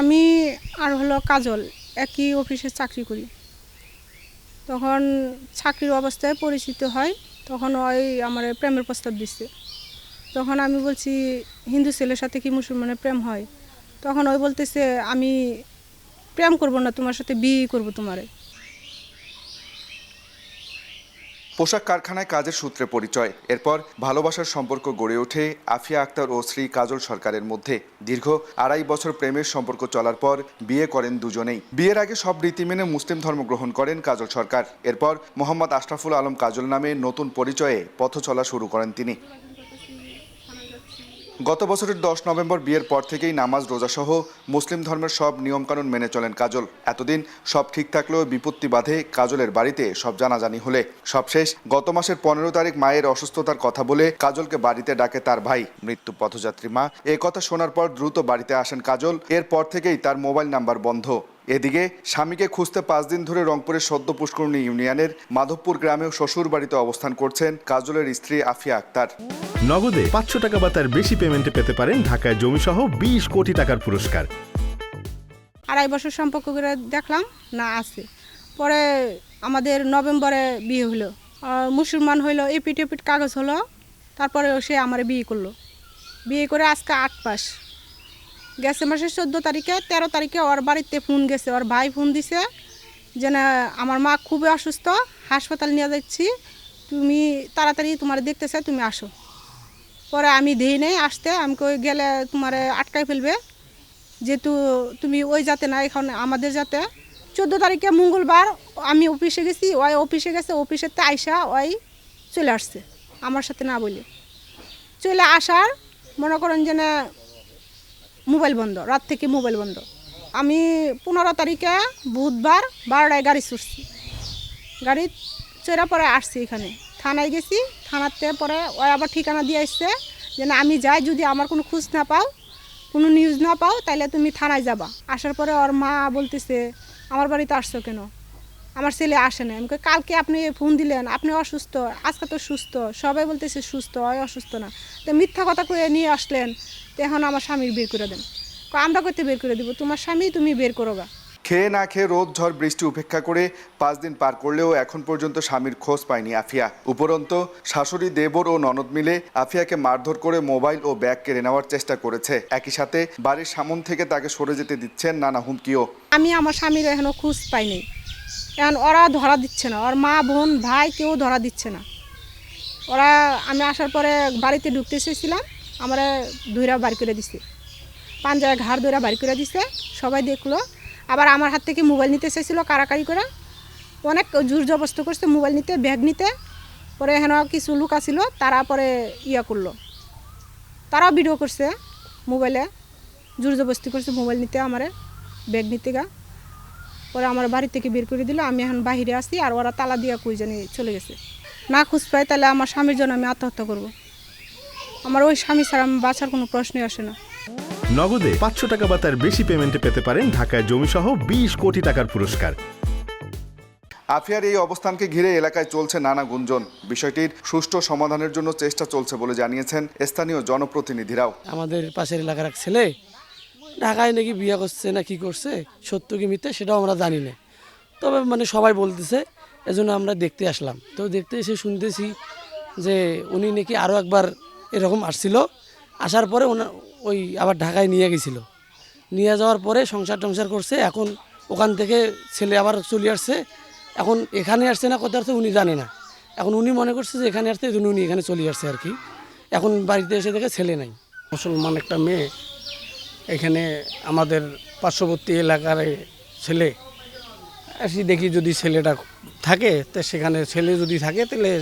আমি আর হলো কাজল, একই অফিসে চাকরি করি। তখন চাকরির অবস্থায় পরিচিত হয়, তখন ওই আমার প্রেমের প্রস্তাব দিচ্ছে তখন আমি বলছি, হিন্দু ছেলের সাথে কি মুসলমানের প্রেম হয়? তখন ওই বলতেছে, আমি প্রেম করব না, তোমার সাথে বিয়ে করব তোমারে। পোশাক কারখানায় কাজের সূত্রে পরিচয়। এরপর ভালোবাসার সম্পর্ক গড়ে ওঠে আফিয়া আক্তার ও শ্রী কাজল সরকারের মধ্যে। দীর্ঘ আড়াই বছর প্রেমের সম্পর্ক চলার পর বিয়ে করেন দুজনেই। বিয়ের আগে সব রীতি মেনে মুসলিম ধর্ম গ্রহণ করেন কাজল সরকার। এরপর মোহাম্মদ আশরাফুল আলম কাজল নামে নতুন পরিচয়ে পথ চলা শুরু করেন তিনি। গত বছরের দশ নভেম্বর বিয়ের পর থেকেই নামাজ, রোজাসহ মুসলিম ধর্মের সব নিয়মকানুন মেনে চলেন কাজল। এতদিন সব ঠিক থাকলেও বিপত্তি বাধে কাজলের বাড়িতে সব জানাজানি হলে। সবশেষ গত মাসের পনেরো তারিখ মায়ের অসুস্থতার কথা বলে কাজলকে বাড়িতে ডাকে তার ভাই। মৃত্যু পথযাত্রী মা। এ কথা শোনার পর দ্রুত বাড়িতে আসেন কাজল। এরপর থেকেই তার মোবাইল নাম্বার বন্ধ। এদিকে স্বামীকে খুঁজতে পাঁচ দিন ধরে রংপুরের সদ্য পুষ্করণী ইউনিয়নের মাধবপুর গ্রামেও শ্বশুর বাড়িতে অবস্থান করছেন কাজলের স্ত্রী আফিয়া আক্তার। নগদে পাঁচশো টাকা বা তার বেশি পেমেন্টে পেতে পারেন ঢাকায় জমিসহ বিশ কোটি টাকার পুরস্কার। আড়াই বছর সম্পর্ক করে দেখলাম না আছে। পরে আমাদের নভেম্বরে বিয়ে হলো। আর মুসলমান হইল এপিট এপিট কাগজ হলো। তারপরে সে আমার বিয়ে করল। বিয়ে করে আজকে আট পাস গেছে মাসের চোদ্দ তারিখে, তেরো তারিখে ওর বাড়িতে ফোন গেছে। ওর ভাই ফোন দিছে যে, না, আমার মা খুবই অসুস্থ, হাসপাতাল নিয়ে যাচ্ছি। তুমি তাড়াতাড়ি তোমার দেখতে চাই তুমি আসো। পরে আমি দিই নেই, আসতে আমি কই, গেলে তোমার আটকায় ফেলবে। যেহেতু তুমি ওই যাতে না, এখন আমাদের যাতে চোদ্দ তারিখে মঙ্গলবার আমি অফিসে গেছি, ওই অফিসে গেছে, অফিসেতে আইসা ওই চলে আসছে, আমার সাথে না বলে। চলে আসার মনে করেন যে, না মোবাইল বন্ধ, রাত থেকে মোবাইল বন্ধ। আমি পনেরো তারিখে বুধবার বারোটায় গাড়ি ছুটছি। গাড়ি চড়া পরে আসছি এখানে। থানায় গেছি, থানাতে পরে ওই আবার ঠিকানা দিয়ে আসছে যে না, আমি যাই, যদি আমার কোনো খোঁজ না পাও, কোনো নিউজ না পাও তাহলে তুমি থানায় যাবা। আসার পরে ওর মা বলতেছে, আমার বাড়িতে আসছো কেন? আমার ছেলে আসে না আমি কালকে আপনি ফোন দিলেন আপনি অসুস্থ আজকে তো সুস্থ সবাই বলতেছে সুস্থ হয় অসুস্থ না। তো মিথ্যা কথা কয়ে নিয়ে আসলেন তো এখন আমার স্বামীর বের করে দেন। আমরা করতে বের করে দিব তোমার স্বামী তুমি বের করো গা। খেয়ে না খেয়ে রোদ ঝড় বৃষ্টি উপেক্ষা করে পাঁচ দিন পার করলেও এখন পর্যন্ত স্বামীর খোঁজ পায়নি আফিয়া। উপরন্ত শাশুড়ি দেবর ও ননদ মিলে আফিয়াকে মারধর করে মোবাইল ও ব্যাগ কেড়ে নেওয়ার চেষ্টা করেছে। একই সাথে বাড়ির সামন থেকে তাকে সরে যেতে দিচ্ছেন নানা হুমকিও। আমি আমার স্বামীর এখনও খোঁজ পাইনি। এখন ওরা ধরা দিচ্ছে না। ওর মা, বোন, ভাই কেউ ধরা দিচ্ছে না। ওরা, আমি আসার পরে বাড়িতে ঢুকতে এসেছিলাম, আমার ধৈরা বাড়ি করে দিছে। পাঞ্জায় ঘাড় ধৈরা বাড়ি করে দিছে, সবাই দেখল। আবার আমার হাত থেকে মোবাইল নিতে এসেছিল কারাকারি করে। অনেক জোর জবস্ত করছে মোবাইল নিতে, ব্যাগ নিতে। পরে হেন কিছু লোক আসিল তারা পরে ইয়া করল। তারাও ভিডিও করছে মোবাইলে। জোর জবস্তি করছে মোবাইল নিতে, আমারে ব্যাগ নিতে গা। পরে আমার বাড়ি থেকে বের করে দিল আমি এখন বাহিরে আসি আর ওরা তালা দিয়া কই জানি চলে গেছে। না খুঁজ পাই তাহলে আমার স্বামীর জন্য আমি আত্মহত্যা করব। আমার ওই স্বামী ছাড়া আমি বাঁচার কোনো প্রশ্নই আসে না। নগদে পাঁচশো টাকা বা তার বেশি পেমেন্টে পেতে পারেন ঢাকায় জমিসহ বিশ কোটি টাকার পুরস্কার। আফিয়ার এই অবস্থানকে ঘিরে এলাকায় চলছে নানা গুঞ্জন। বিষয়টির সুষ্ঠু সমাধানের জন্য চেষ্টা চলছে বলে জানিয়েছেন স্থানীয় জনপ্রতিনিধিরাও। আমাদের পাশের এলাকার এক ছেলে ঢাকায় নাকি বিয়ে করছে না কি করছে, সত্য কি মিথ্যে সেটাও আমরা জানি না। তবে মানে সবাই বলতেছে, এজন্য আমরা দেখতে আসলাম। তো দেখতে এসে শুনতেছি যে উনি নাকি আরও একবার এরকম আসছিল। আসার পরে ওনা, ওই আবার ঢাকায় নিয়ে গেছিল। নিয়ে যাওয়ার পরে সংসার টংসার করছে, এখন ওখান থেকে ছেলে আবার চলে আসছে। এখন এখানে আসছে না কোথাও আসছে উনি জানে না। এখন উনি মনে করছে যে এখানে আসছে, এই উনি এখানে চলে আসছে আর কি। এখন বাড়িতে এসে দেখে ছেলে নাই। মুসলমান একটা মেয়ে এখানে আমাদের পার্শ্ববর্তী এলাকার ছেলে, আসি দেখি যদি ছেলেটা থাকে, তো সেখানে ছেলে যদি থাকে, তাহলে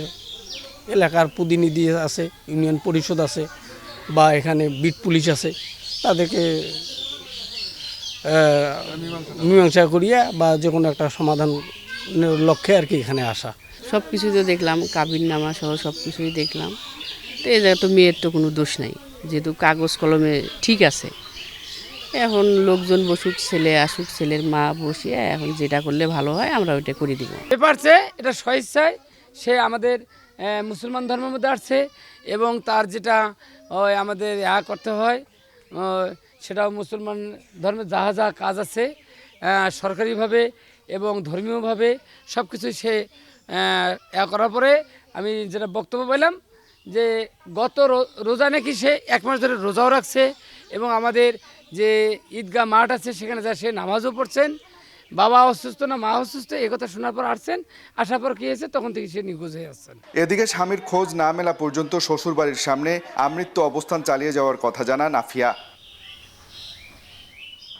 এলাকার প্রতিনিধি আছে, ইউনিয়ন পরিষদ আছে, বা এখানে বিট পুলিশ আছে, তাদেরকে মীমাংসা করিয়া বা যে কোনো একটা সমাধানের লক্ষ্যে আর কি এখানে আসা। সব কিছুই তো দেখলাম কাবির নামা সহ সব কিছুই দেখলাম। তো জায়গায় তো মেয়ের তো কোনো দোষ নাই, যেহেতু কাগজ কলমে ঠিক আছে। এখন লোকজন বসুক, ছেলে আসুক, ছেলের মা বসিয়ে এখন যেটা করলে ভালো হয়, আমরা ওইটা করে দিব। পেপারসে এটা স্বেচ্ছায় সে আমাদের মুসলমান ধর্মের মধ্যে আসছে এবং তার যেটা আমাদের ইয়া করতে হয় সেটাও মুসলমান ধর্মের যাহা যা কাজ আছে সরকারিভাবে এবং ধর্মীয়ভাবে সব কিছু সে, এ করার পরে আমি যেটা বক্তব্য পেলাম যে গত রোজা নাকি সে এক মাস ধরে রোজাও রাখছে এবং আমাদের যে ঈদগাহ মাঠ আছে, সেখানে যা সে নামাজও পড়ছেন। বাবা অসুস্থ না মা অসুস্থ কথা শোনার পর আসছেন। আসার পর কি হয়েছে? তখন থেকে সে নিখোঁজ হয়ে আসছেন। এদিকে স্বামীর খোঁজ না মেলা পর্যন্ত শ্বশুর বাড়ির সামনে আমৃত্য অবস্থান চালিয়ে যাওয়ার কথা জানান আফিয়া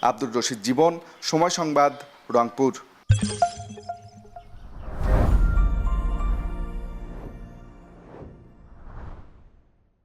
আব্দুর রশিদ, জীবন, সময় সংবাদ, রংপুর।